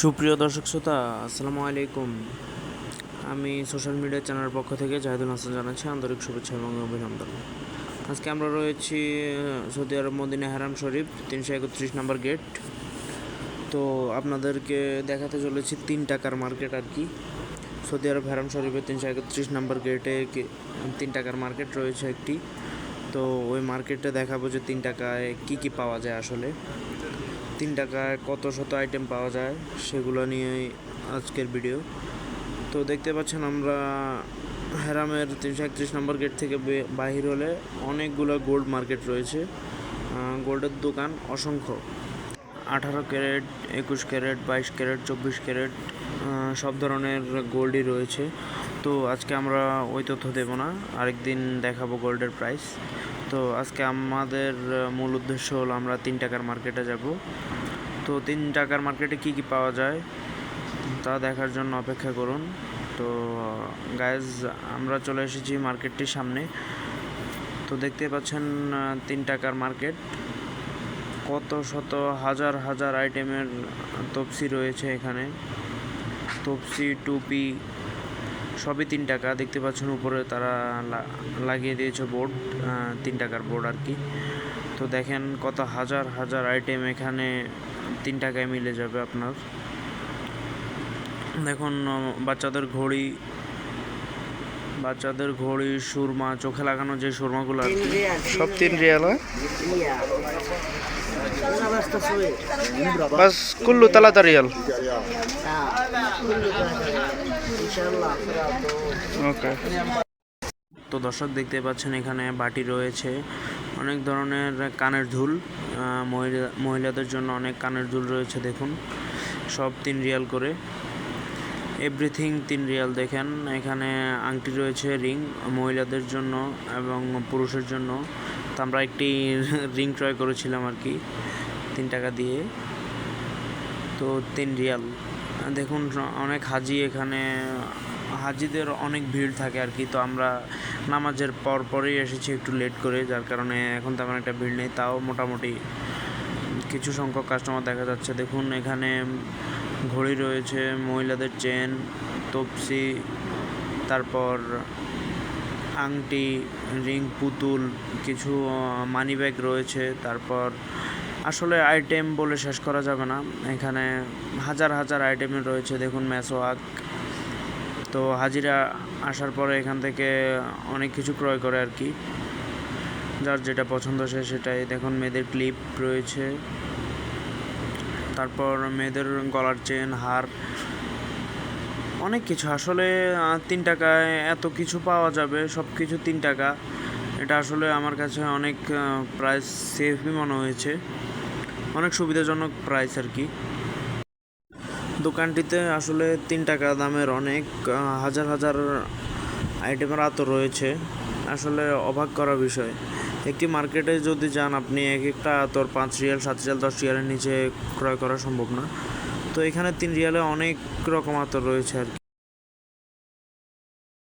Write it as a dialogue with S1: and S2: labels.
S1: সুপ্রিয় দর্শক শ্রোতা, আসসালামু আলাইকুম। আমি সোশ্যাল মিডিয়া চ্যানেলের পক্ষ থেকে জাহিদুল হাসান জানাচ্ছি আন্তরিক শুভেচ্ছা এবং অভিনন্দন। আজকে আমরা রয়েছি সৌদি আরব মদিনা হারাম শরীফ, তিনশো একত্রিশ নম্বর গেট তো আপনাদেরকে দেখাতে চলেছি তিন টাকার মার্কেট আর কি। সৌদি আরব হারাম শরীফের তিনশো একত্রিশ নম্বর গেটে তিন টাকার মার্কেট রয়েছে একটি। তো ওই মার্কেটে দেখাবো যে তিন টাকায় কি কি পাওয়া যায় আসলে। তিন টাকায় কত শত আইটেম পাওয়া যায় সেগুলো নিয়েই আজকের ভিডিও তো দেখতে পাচ্ছেন আমরা হেরামের তিনশো একত্রিশ নম্বর গেট থেকে বাহির হলে অনেকগুলো গোল্ড মার্কেট রয়েছে। গোল্ডের দোকান অসংখ্য। আঠারো ক্যারেট, একুশ ক্যারেট, বাইশ ক্যারেট, চব্বিশ ক্যারেট সব ধরনের গোল্ডই রয়েছে। তো আজকে আমরা ওই তথ্য দেব না। আরেকদিন দেখাবো গোল্ডের প্রাইস তো আজকে আমাদের মূল উদ্দেশ্য হলো আমরা তিন টাকার মার্কেটে যাব। তো তিন টাকার মার্কেটে কি কি পাওয়া যায় তা দেখার জন্য অপেক্ষা করুন। তো গায়েজ আমরা চলে এসেছি মার্কেটটির সামনে। তো দেখতে পাচ্ছেন তিন টাকার মার্কেট কত শত হাজার হাজার আইটেমের তপসি রয়েছে এখানে। তপসি টুপি সবই তিন টাকা। দেখতে পাচ্ছেন উপরে তারা লাগিয়ে দিয়েছে বোর্ড তিন টাকার বোর্ড আর কি। তো দেখেন কত হাজার হাজার আইটেম এখানে তিন টাকায় মিলে যাবে আপনার। দেখুন বাচ্চাদের ঘড়ি বাচ্চাদের ঘড়ি সুরমা চোখে লাগানো যে সুরমাগুলো আর কি।
S2: সব তিন রিয়াল হয়. বাস কুল্লু তালাতা রিয়াল।
S1: তো দর্শক দেখতে পাচ্ছেন, এখানে বাটি রয়েছে। অনেক ধরনের কানের ঝুল মহিলা, মহিলাদের জন্য অনেক কানের ঝুল রয়েছে, দেখুন। সব তিন রিয়াল করে। এভরিথিং তিন রিয়াল, দেখেন। এখানে আংটি রয়েছে, রিং, মহিলাদের জন্য এবং পুরুষের জন্য। তো আমরা একটি রিং ক্রয় করেছিলাম আর কি, তিন টাকা দিয়ে। তো তিন রিয়াল। দেখুন, অনেক হাজি এখানে, হাজিদের অনেক ভিড় থাকে আর কি, তো আমরা নামাজের পর পরেই এসেছি একটু লেট করে, যার কারণে এখন তেমন একটা ভিড় নেই, তাও মোটামুটি কিছু সংখ্যক কাস্টমার দেখা যাচ্ছে। দেখুন, এখানে ঘড়ি রয়েছে, মহিলাদের চেন তপসি, তারপর আংটি রিং পুতুল, কিছু মানি ব্যাগ রয়েছে, তারপর আসলে আইটেম বলে শেষ করা যাবে না। এখানে হাজার হাজার আইটেম রয়েছে, দেখুন ম্যাসোয়াক তো হাজিরা আসার পরে এখান থেকে অনেক কিছু ক্রয় করে আর কি। যার যেটা পছন্দ সে সেটাই। দেখুন মেয়েদের ক্লিপ রয়েছে। তারপর মেয়েদের গলার চেন হার, অনেক কিছু। আসলে তিন টাকায় এত কিছু পাওয়া যাবে সব কিছু তিন টাকা। এটা আসলে আমার কাছে অনেক প্রাইস সেফই মনে হয়েছে। অনেক সুবিধাজনক প্রাইস আর কি। দোকানটিতে আসলে তিন টাকা দামের অনেক হাজার হাজার আইটেমের আতো রয়েছে। আসলে অবাক করা বিষয়। একটি মার্কেটে যদি যান আপনি, এক একটা আতর পাঁচ রিয়াল, সাত রিয়াল, দশ রিয়ালের নিচে ক্রয় করা সম্ভব না। তো এখানে তিন রিয়ালে অনেক রকম আতর রয়েছে আর কি।